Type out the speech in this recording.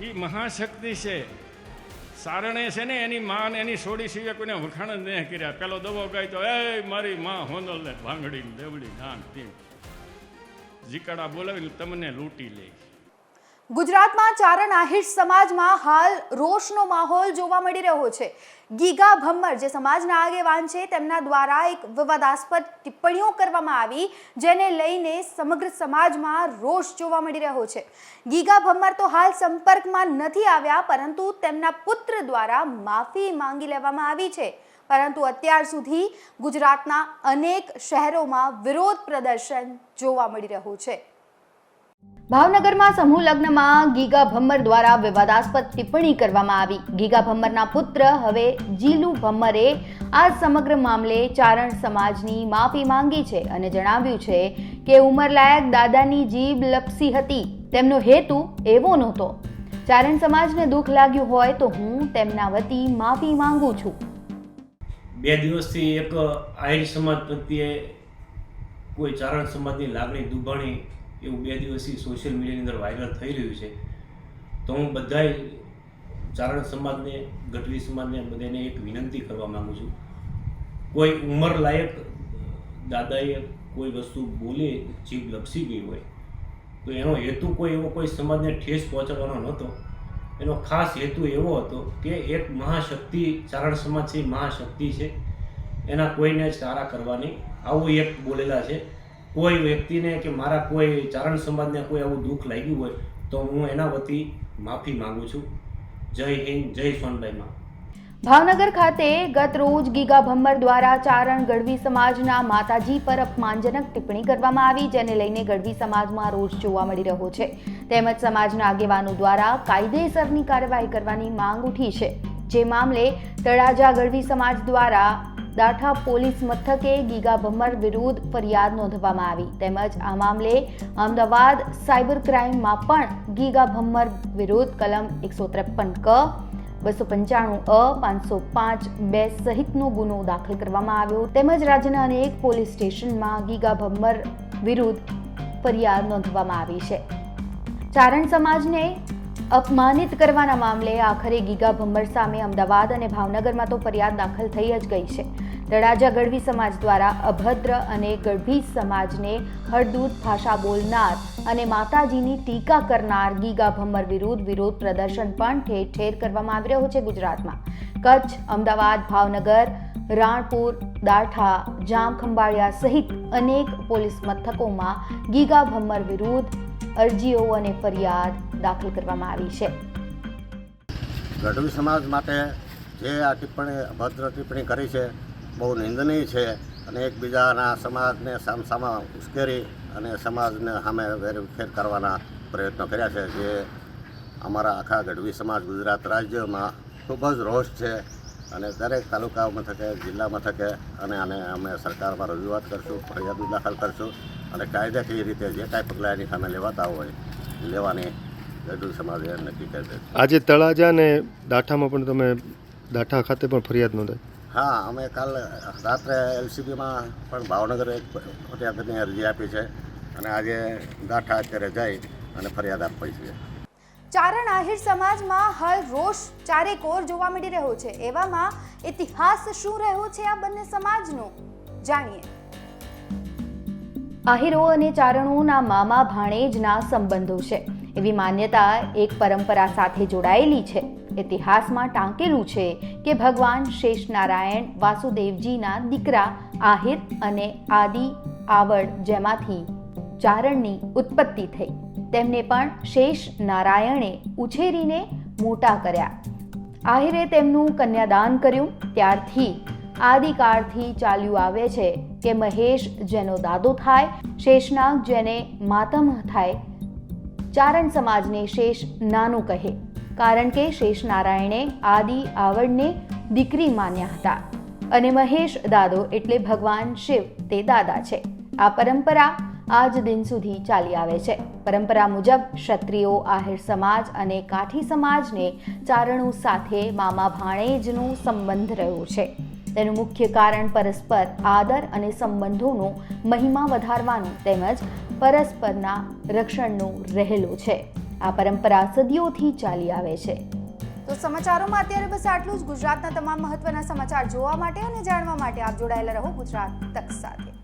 એ મહાશક્તિ છે. સારણે છે ને એની માં એની સોડી સિવાય કોઈને વખાણ જ નહીં કર્યા. પેલો દવો ગાય તો એ મારી માં હોનલ ને ભાંગડી ને દેવડી નાન તેમ જીકાડા બોલાવીને તમને લૂંટી લે. ગુજરાતમાં ચારણ આહિર સમાજમાં હાલ રોષનો માહોલ જોવા મળી રહ્યો છે. ગીગા ભમ્મર, જે સમાજના આગેવાન છે, તેમના દ્વારા એક વિવાદાસ્પદ ટિપ્પણીઓ કરવામાં આવી, જેને લઈને સમગ્ર સમાજમાં રોષ જોવા મળી રહ્યો છે. ગીગા ભમ્મર તો હાલ સંપર્કમાં નથી આવ્યા, પરંતુ તેમના પુત્ર દ્વારા માફી માંગી લેવામાં આવી છે. પરંતુ અત્યાર સુધી ગુજરાતના અનેક શહેરોમાં વિરોધ પ્રદર્શન જોવા મળી રહ્યું છે. ભાવનગરમાં સમૂહ લગ્નમાં ગીગા ભમ્મર દ્વારા વિવાદાસ્પદ ટિપ્પણી કરવામાં આવી. ગીગા ભમ્મરના પુત્ર હવે જીલુ ભમ્મરે આ સમગ્ર મામલે ચારણ સમાજની માફી માંગી છે અને જણાવ્યું છે કે ઉંમરલાયક દાદાની જીભ લપસી હતી. તેમનો હેતુ એવો નહોતો. ચારણ સમાજને દુઃખ લાગ્યું હોય તો હું તેમના વતી માફી માંગુ છું. બે દિવસથી એક આહિર સમાજ પ્રત્યે કોઈ ચારણ સમાજની લાગણી દુભાણી એવું બે દિવસથી સોશિયલ મીડિયાની અંદર વાયરલ થઈ રહ્યું છે. તો હું બધાય ચારણ સમાજને, ગઢવી સમાજને બધાને એક વિનંતી કરવા માગું છું. કોઈ ઉંમર લાયક દાદાએ કોઈ વસ્તુ બોલે, જીભ લપસી ગઈ હોય, તો એનો હેતુ કોઈ એવો કોઈ સમાજને ઠેસ પહોંચાડવાનો નહોતો. એનો ખાસ હેતુ એવો હતો કે એક મહાશક્તિ, ચારણ સમાજ છે મહાશક્તિ છે. એના કોઈને સારા કરવાની. આવું એક બોલેલા છે. કોઈ વ્યક્તિને કે મારા કોઈ ચારણ સમાજને કોઈ આવું દુઃખ લાગ્યું હોય, તો હું એના વતી માફી માંગુ છું. જય હિન્દ, જય સોનબાઈમાં. ભાવનગર ખાતે ગત રોજ ગીગા ભમ્મર દ્વારા ચારણ ગઢવી સમાજના માતાજી પર અપમાનજનક ટિપ્પણી કરવામાં આવી, જેને લઈને ગઢવી સમાજમાં રોષ જોવા મળી રહ્યો છે. તેમજ સમાજના આગેવાનો દ્વારા કાયદેસરની કાર્યવાહી કરવાની માંગ ઉઠી છે. જે મામલે તળાજા ગઢવી સમાજ દ્વારા દાઠા પોલીસ મથકે ગીગા ભમ્મર વિરુદ્ધ ફરિયાદ નોંધવામાં આવી. તેમજ આ મામલે અમદાવાદ સાયબર ક્રાઇમમાં પણ ગીગા ભમ્મર વિરુદ્ધ કલમ એકસો ત્રેપન ક, બસો પંચાણું અ, પાંચસો પાંચ બે સહિતનો ગુનો દાખલ કરવામાં આવ્યો. તેમજ રાજ્યના અનેક પોલીસ સ્ટેશનમાં ગીગા ભમ્મર વિરુદ્ધ ફરિયાદ નોંધવામાં આવી છે. ચારણ સમાજને અપમાનિત કરવાના મામલે આખરે ગીગા ભમ્મર સામે અમદાવાદ અને ભાવનગરમાં તો ફરિયાદ દાખલ થઈ જ ગઈ છે. તળાજા ગઢવી સમાજ દ્વારા અભદ્ર અને ગઢવી સમાજને હળદૂત ભાષા બોલનાર અને માતાજીની ટીકા કરનાર ગીગા ભમ્મર વિરુદ્ધ વિરોધ પ્રદર્શન પણ ઠેર ઠેર કરવામાં આવી રહ્યો છે ગુજરાતમાં. કચ્છ, અમદાવાદ, ભાવનગર, રાણપુર દાઠા જામખંભાળિયા સહિત અનેક પોલીસ મથકોમાં ગીગા ભમ્મર વિરુદ્ધ અરજીઓ અને ફરિયાદ દાખલ કરવામાં આવી છે. ગઢવી સમાજ માટે જે આ ટિપ્પણી અભદ્ર ટિપ્પણી કરી છે બહુ નિંદનીય છે અને એકબીજાના સમાજને સામસામા ઉશ્કેરી અને સમાજને સામે વેરફેર કરવાના પ્રયત્નો કર્યા છે. જે અમારા આખા ગઢવી સમાજ ગુજરાત રાજ્યમાં ખૂબ જ રોષ છે અને દરેક તાલુકા મથકે, જિલ્લા મથકે અને આને અમે સરકારમાં રજૂઆત કરશું, ફરિયાદ દાખલ કરશું અને કાયદાકીય રીતે જે કાંઈ પગલાં એની સામે લેવાતા હોય લેવાની ગઢવી સમાજે નક્કી કરી છે. આજે તળાજા અને દાઠામાં પણ તમે દાઠા ખાતે પણ ફરિયાદ નોંધાઈ. હા, અમે કાલ રાત્રે એલસીબીમાં પણ ભાવનગર એક ફરિયાદની અરજી આપી છે અને આજે ગાંઠા અત્યારે જઈ અને ફરિયાદ આપવી છે. ચારણ આહિર સમાજમાં હાલ રોષ ચારેકોર જોવા મળી રહ્યો છે. એવામાં ઇતિહાસ શું રહ્યો છે આ બંને સમાજનો? જાણીએ. આહિરો અને ચારણોના મામા ભાણેજના સંબંધો છે. એવી માન્યતા એક પરંપરા સાથે જોડાયેલી છે. ઇતિહાસમાં ટાંકેલું છે કે ભગવાન શેષ નારાયણ વાસુદેવજીના દીકરા આહિર અને આદિ આવડ જેમાંથી ચારણની ઉત્પત્તિ થઈ. તેમને પણ શેષ નારાયણે ઉછેરીને મોટા કર્યા. આહિરે તેમનું કન્યાદાન કર્યું. ત્યારથી આદિકાળથી ચાલ્યું આવે છે કે મહેશ જેનો દાદો થાય, શેષનાગ જેને માતમ થાય, ચારણ સમાજને શેષ નાનું કહે. કારણ કે શેષ નારાયણે આદિ આવડને દીકરી માન્યા હતા. અને મહેશ દાદો એટલે ભગવાન શિવ, તે દાદા છે. આ પરંપરા આજ દિન સુધી ચાલી આવે છે. પરંપરા મુજબ ક્ષત્રિયો, આહિર સમાજ અને કાઠી સમાજને ચારણો સાથે મામા ભાણેજનો સંબંધ રહ્યો છે. તેનું મુખ્ય કારણ પરસ્પર આદર અને સંબંધોનો મહિમા વધારવાનું તેમજ પરસ્પરના રક્ષણનું રહેલું છે. આ પરંપરા સદીઓથી ચાલી આવે છે. તો સમાચારોમાં અત્યારે બસ આટલું જ. ગુજરાતના તમામ મહત્વના સમાચાર જોવા માટે અને જાણવા માટે આપ જોડાયેલા રહો ગુજરાત તક સાથે.